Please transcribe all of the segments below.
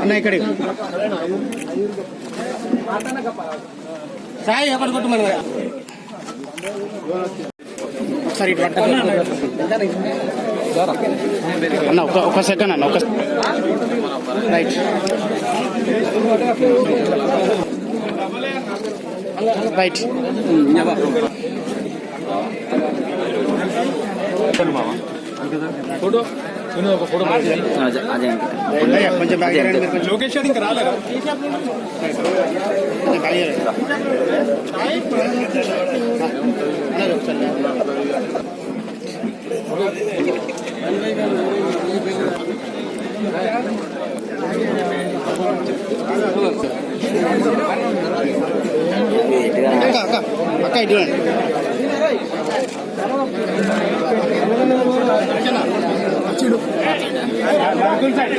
అన్న ఇక్కడ. సాయి ఒకటి కొట్టు మన ఒకసారి ఇటు. అన్న ఒక ఒక సెకండ్ అన్న ఒక రైట్. రైట్. అయ్యా, కొంచెం బ్యాగ్ జరగండి మీరు కొంచెం. లోకేష్ ఇంకా రాలేదా. అక్క అక్క అక్క ఇటు రండి.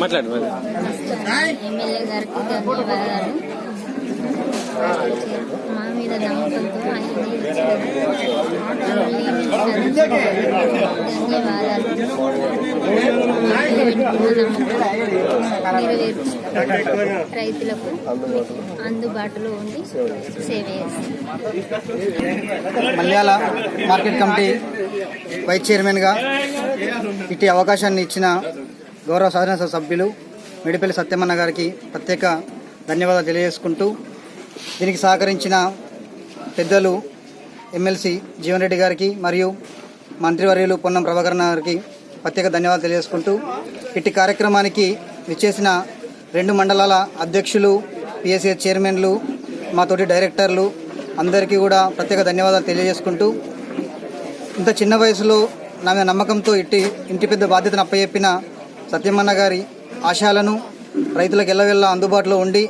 మాట్లాడు ఎమ్మెల్యే గారికి ధన్యవాదాలు. మా మీద నమ్మకంతో ఆయన రైతులకు అందుబాటులో ఉండి సేవ మల్యాల మార్కెట్ కమిటీ వైస్ చైర్మన్గా ఇట్టి అవకాశాన్ని ఇచ్చిన గౌరవ శాసనసభ సభ్యులు మిడిపల్లి సత్యమన్న గారికి ప్రత్యేక ధన్యవాదాలు తెలియజేసుకుంటూ దీనికి సహకరించిన పెద్దలు ఎమ్మెల్సీ జీవన్ రెడ్డి గారికి మరియు మంత్రివర్యులు పొన్నం ప్రభాకర్ గారికి ప్రత్యేక ధన్యవాదాలు తెలియజేసుకుంటూ ఇట్టి కార్యక్రమానికి విచ్చేసిన రెండు మండలాల అధ్యక్షులు పిఎస్ఏ చైర్మన్లు మా తోటి డైరెక్టర్లు అందరికీ కూడా ప్రత్యేక ధన్యవాదాలు తెలియజేసుకుంటూ ఇంత చిన్న వయసులో నా మీద నమ్మకంతో ఇట్టి ఇంటి పెద్ద బాధ్యతను అప్పచెప్పిన సత్యమన్న గారి ఆశయాలను రైతులకు ఎల్లవెల్ల అందుబాటులో ఉండి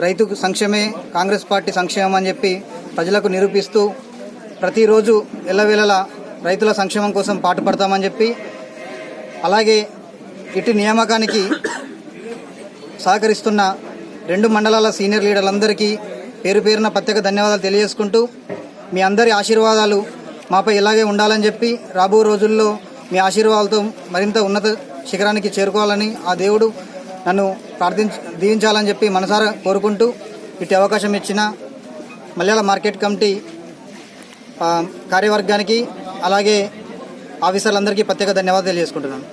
రైతు సంక్షేమే కాంగ్రెస్ పార్టీ సంక్షేమం అని చెప్పి ప్రజలకు నిరూపిస్తూ ప్రతిరోజు ఎల్లవేళలా రైతుల సంక్షేమం కోసం పాటుపడతామని చెప్పి అలాగే ఇటు నియామకానికి సహకరిస్తున్న రెండు మండలాల సీనియర్ లీడర్లందరికీ పేరు పేరున ప్రత్యేక ధన్యవాదాలు తెలియజేసుకుంటూ మీ అందరి ఆశీర్వాదాలు మాపై ఇలాగే ఉండాలని చెప్పి రాబో రోజుల్లో మీ ఆశీర్వాదాలతో మరింత ఉన్నత శిఖరానికి చేరుకోవాలని ఆ దేవుడు నన్ను ప్రార్థించ దీవించాలని చెప్పి మనసారా కోరుకుంటూ ఇటు అవకాశం ఇచ్చిన మలయాళ మార్కెట్ కమిటీ కార్యవర్గానికి అలాగే ఆఫీసర్లందరికీ ప్రత్యేక ధన్యవాదాలు తెలియజేసుకుంటున్నాను.